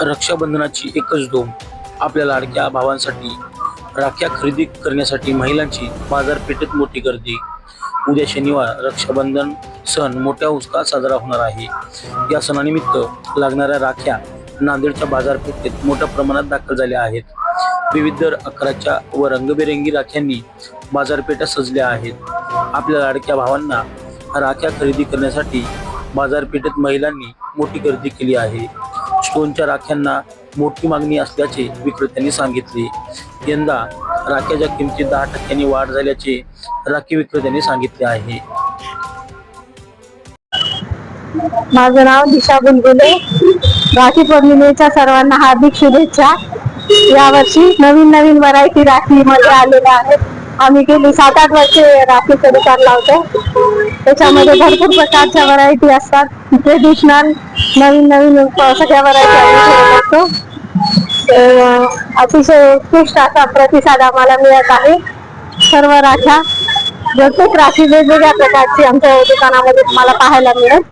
रक्षाबंधनाची एकच धूम आपल्या लाडक्या भावांसाठी राख्या खरेदी करण्यासाठी महिलांची बाजारपेठेत मोठी गर्दी. उद्या शनिवार रक्षाबंधन सण मोठ्या उत्साहात साजरा होणार आहे. या सणानिमित्त लागणाऱ्या राख्या नांदेडच्या बाजारपेठेत मोठ्या प्रमाणात दाखल झाल्या आहेत. विविध आकाराच्या व रंगबेरंगी राख्यांनी बाजारपेठा सजल्या आहेत. आपल्या लाडक्या भावांना राख्या खरेदी करण्यासाठी बाजारपेठेत महिलांनी मोठी गर्दी केली आहे. स्टोनच्या राख्यांना मोठी मागणी असल्याचे विक्रेत्यांनी सांगितले. यंदा राख्याच्या किमतीत दहा टक्क्यांनी वाढ झाल्याचे राखी विक्रेत्यांनी सांगितले आहे. माझं नाव दिशा गुलगुले राखी पौर्णिमेच्या सर्वांना हार्दिक शुभेच्छा. यावर्षी नवीन नवीन व्हरायटी राखी मध्ये आलेल्या आहेत आम्ही गेली सात आठ वर्षे राखीचं दुकान लावतो. त्याच्यामध्ये भरपूर प्रकारच्या व्हरायटी असतात. ट्रेडिशनल नवीन नवीन सगळ्या व्हरायटी असतो. अतिशय उत्कृष्ट असा प्रतिसाद आम्हाला मिळत आहे. सर्व राख्या प्रत्येक राखी वेगवेगळ्या प्रकारची आमच्या दुकानामध्ये तुम्हाला पाहायला मिळेल.